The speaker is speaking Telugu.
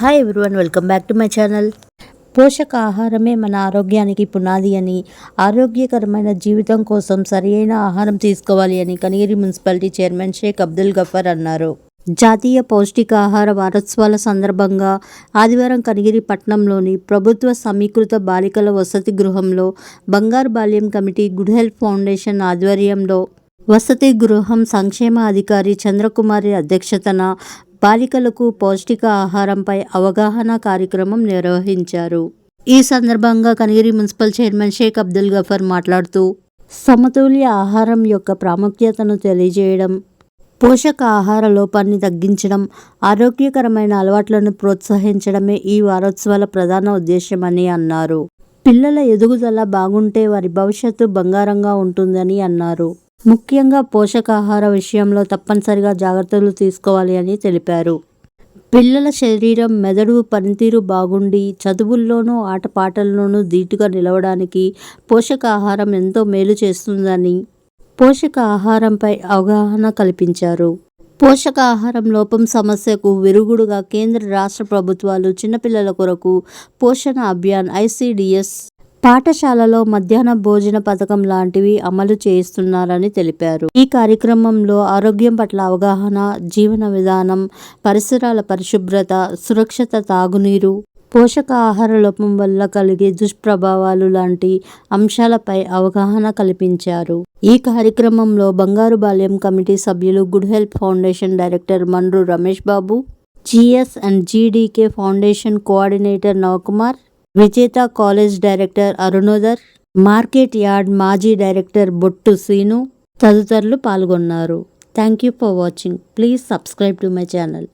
Hi everyone welcome back to my channel పోషకాహారమే మన ఆరోగ్యానికి పునాది అని ఆరోగ్యకరమైన జీవితం కోసం సరియైన ఆహారం తీసుకోవాలి అని కనిగిరి మున్సిపాలిటీ చైర్మన్ షేక్ అబ్దుల్ గఫర్ అన్నారు. జాతీయ పౌష్టికాహార వారోత్సవాల సందర్భంగా ఆదివారం కనిగిరి పట్టణంలోని ప్రభుత్వ సమీకృత బాలికల వసతి గృహంలో బంగారు బాల్యం కమిటీ గుడ్ హెల్త్ ఫౌండేషన్ ఆధ్వర్యంలో వసతి గృహం సంక్షేమ అధికారి చంద్రకుమారి అధ్యక్షతన బాలికలకు పౌష్టిక ఆహారంపై అవగాహన కార్యక్రమం నిర్వహించారు. ఈ సందర్భంగా కనిగిరి మున్సిపల్ చైర్మన్ షేక్ అబ్దుల్ గఫర్ మాట్లాడుతూ సమతుల్య ఆహారం యొక్క ప్రాముఖ్యతను తెలియజేయడం పోషక ఆహార లోపాన్ని తగ్గించడం ఆరోగ్యకరమైన అలవాట్లను ప్రోత్సహించడమే ఈ వారోత్సవాల ప్రధాన ఉద్దేశమని అన్నారు. పిల్లల ఎదుగుదల బాగుంటే వారి భవిష్యత్తు బంగారంగా ఉంటుందని అన్నారు. ముఖ్యంగా పోషకాహార విషయంలో తప్పనిసరిగా జాగ్రత్తలు తీసుకోవాలి అని తెలిపారు. పిల్లల శరీరం మెదడు పనితీరు బాగుండి చదువుల్లోనూ ఆటపాటల్లోనూ ధీటుగా నిలవడానికి పోషకాహారం ఎంతో మేలు చేస్తుందని పోషకాహారంపై అవగాహన కల్పించారు. పోషకాహారం లోపం సమస్యకు విరుగుడుగా కేంద్ర రాష్ట్ర ప్రభుత్వాలు చిన్నపిల్లల కొరకు పోషణ అభియాన్ ఐసిడిఎస్ పాఠశాలలో మధ్యాహ్న భోజన పథకం లాంటివి అమలు చేయిస్తున్నారని తెలిపారు. ఈ కార్యక్రమంలో ఆరోగ్యం పట్ల అవగాహన జీవన విధానం పరిసరాల పరిశుభ్రత సురక్షిత తాగునీరు పోషకాహార లోపం వల్ల కలిగే దుష్ప్రభావాలు లాంటి అంశాలపై అవగాహన కల్పించారు. ఈ కార్యక్రమంలో బంగారు బాల్యం కమిటీ సభ్యులు good health foundation director Mandru Ramesh Babu GS and GDK foundation coordinator Navakumar Vijetha college director Arunodar market yard మాజీ డైరెక్టర్ బొట్టు సీను తదితరులు పాల్గొన్నారు. Thank you for watching. Please subscribe to my channel.